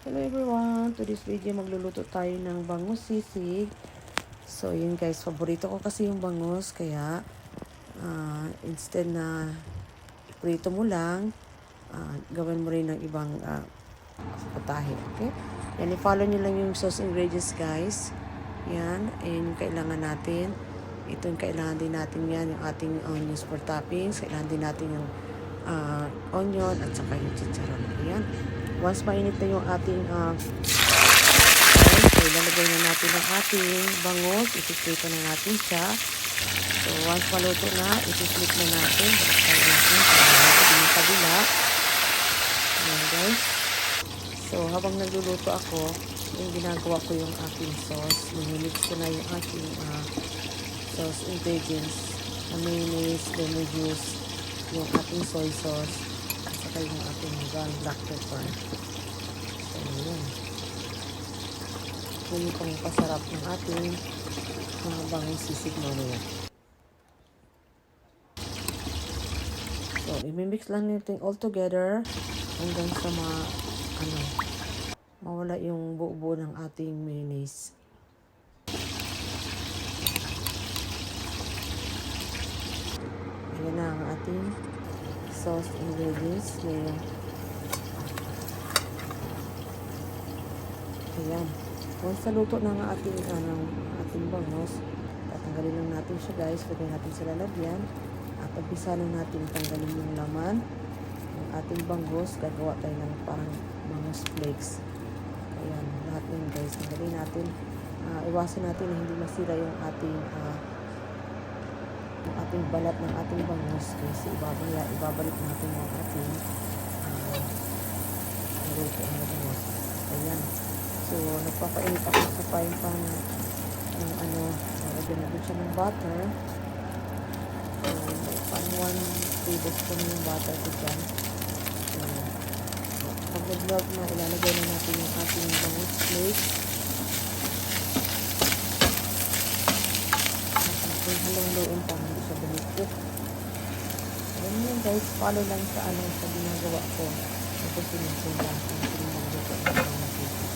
Hello everyone! To this video, magluluto tayo ng bangus sisig. So, yun guys, paborito ko kasi yung bangus. Kaya, ah, instead na prito mo lang, ah, gawin mo rin ng ibang uh, putahe. Okay? Yan, i-follow nyo lang yung sauce ingredients guys. Yan, and yung kailangan natin. Ito yung kailangan din natin yan, yung ating onions for toppings. Kailangan din natin yung ah, onion at saka yung chicharon. Once mainit na yung ating uh, so ilalagay na natin ang ating bangus. Isi-flip na natin siya. So once maluto na, isi-flip na natin. Baliktad natin. Yung kabila. Guys. So habang nagluluto ako, yung ginagawa ko yung aking sauce. Minimix ko na yung aking uh, sauce ingredients. Na mayonnaise, lemon juice, yung ating soy sauce, at saka yung ating ground black pepper. So, yun. Yun pang pasarap ng ating mga bangus sisig mamaya. So, imimix lang natin all together hanggang sa ma, ano, mawala yung buo-buo ng ating mayonnaise. Ayan na ang ating sauce ingredients. Ngayon, ayan. Once naluto na ang ating, ano, ating bangus, tatanggalin lang natin siya guys. Lagyan natin sa lalagyan. At umpisa na natin tanggalin yung laman ng ating bangus. Gagawa tayo ng parang bangus flakes. Ayan, lahat yun guys. Tanggalin natin. Ah, iwasan natin na hindi masira yung ating ah, yung ating balat ng ating bangus kasi ibabalik, ibabalik natin yung ating uh, naruto na bangus. Ayan. So, nagpapainit ako sa frying pan ng ano, nalagyan natin siya ng butter. So, pan 1 tablespoon yung butter ko dyan. So, pag nag-melt na, ilalagay na natin yung ating bangus flakes. At natin halong-loon para hindi siya bumikit. Alam niyo guys, follow lang sa ano sa ginagawa ko. Ito sinusunod lang kung sino magluto ng bangus sisig.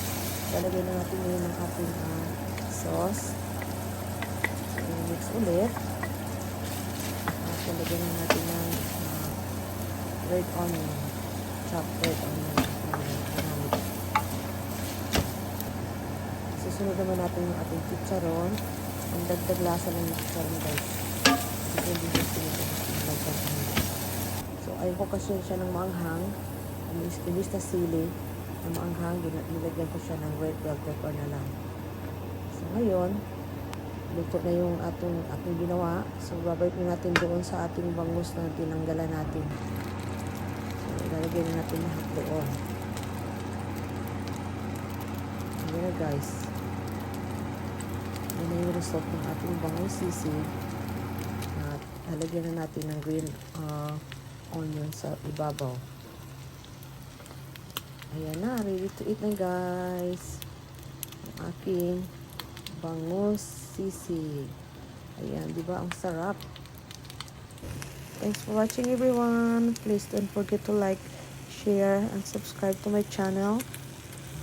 Lalagay na natin ngayon ng ating ah, sauce. So, mix ulit. At lalagyan na natin ng ah, red onion. Chopped red onion. ginamit. Susunod naman natin yung ating chicharon. Ang dagdag lasa ng chicharon guys. Ito yung ano. So, ayaw ko kasi siya ng maanghang. Imbis na sili na maanghang, nilagyan ko siya ng red bell pepper na lang. So, ngayon, luto na yung ating, ating ginawa. So, babalik na natin doon sa ating bangus na tinanggalan natin. So, ilalagay na natin lahat doon. Ayan na guys. Yan na yung result ng ating bangus sisig. At lalagyan na natin ng green uh, onion sa ibabaw. Ayan na, ready to eat na guys. Ang aking bangus sisig. Ayan, di ba? Ang sarap. Thanks for watching everyone. Please don't forget to like, share, and subscribe to my channel.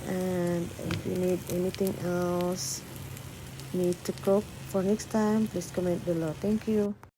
And if you need anything else, need to cook for next time, please comment below. Thank you.